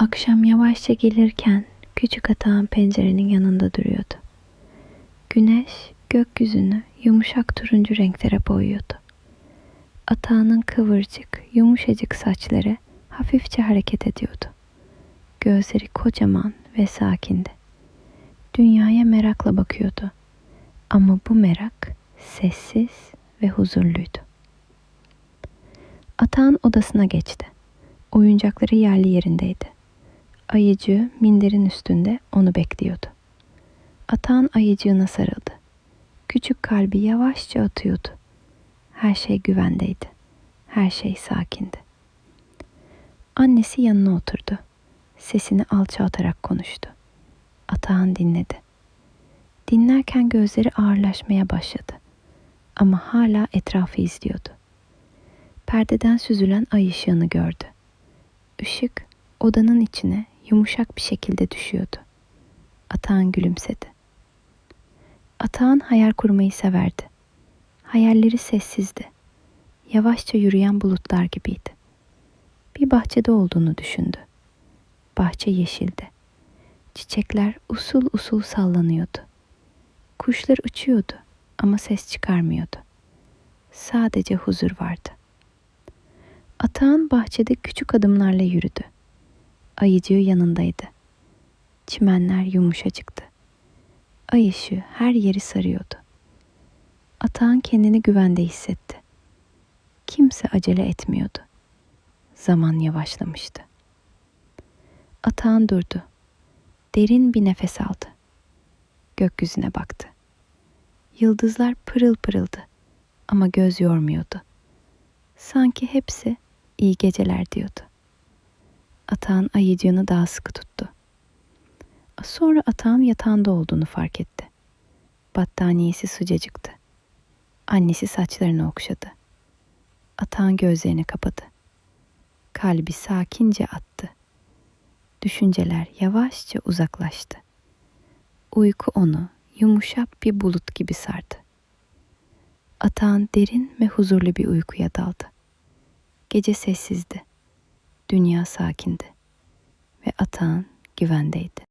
Akşam yavaşça gelirken küçük atağın pencerenin yanında duruyordu. Güneş gökyüzünü yumuşak turuncu renklere boyuyordu. Atağının kıvırcık, yumuşacık saçları hafifçe hareket ediyordu. Gözleri kocaman ve sakindi. Dünyaya merakla bakıyordu. Ama bu merak sessiz ve huzurluydu. Atağın odasına geçti. Oyuncakları yerli yerindeydi. Ayıcığı minderin üstünde onu bekliyordu. Atağın ayıcığına sarıldı. Küçük kalbi yavaşça atıyordu. Her şey güvendeydi. Her şey sakindi. Annesi yanına oturdu. Sesini alçaltarak konuştu. Atağın dinledi. Dinlerken gözleri ağırlaşmaya başladı. Ama hala etrafı izliyordu. Perdeden süzülen ay ışığını gördü. Işık odanın içine yumuşak bir şekilde düşüyordu. Atağan gülümsedi. Atağan hayal kurmayı severdi. Hayalleri sessizdi. Yavaşça yürüyen bulutlar gibiydi. Bir bahçede olduğunu düşündü. Bahçe yeşildi. Çiçekler usul usul sallanıyordu. Kuşlar uçuyordu ama ses çıkarmıyordu. Sadece huzur vardı. Atağın bahçede küçük adımlarla yürüdü. Ayıcığı yanındaydı. Çimenler yumuşacıktı. Ay ışığı her yeri sarıyordu. Atağın kendini güvende hissetti. Kimse acele etmiyordu. Zaman yavaşlamıştı. Atağın durdu. Derin bir nefes aldı. Gökyüzüne baktı. Yıldızlar pırıl pırıldı ama göz yormuyordu. Sanki hepsi iyi geceler diyordu. Atağın ayıcığını daha sıkı tuttu. Sonra atağın yatağında olduğunu fark etti. Battaniyesi sıcacıktı. Annesi saçlarını okşadı. Atağın gözlerini kapadı. Kalbi sakince attı. Düşünceler yavaşça uzaklaştı. Uyku onu yumuşak bir bulut gibi sardı. Atağın derin ve huzurlu bir uykuya daldı. Gece sessizdi. Dünya sakindi ve atağın güvendeydi.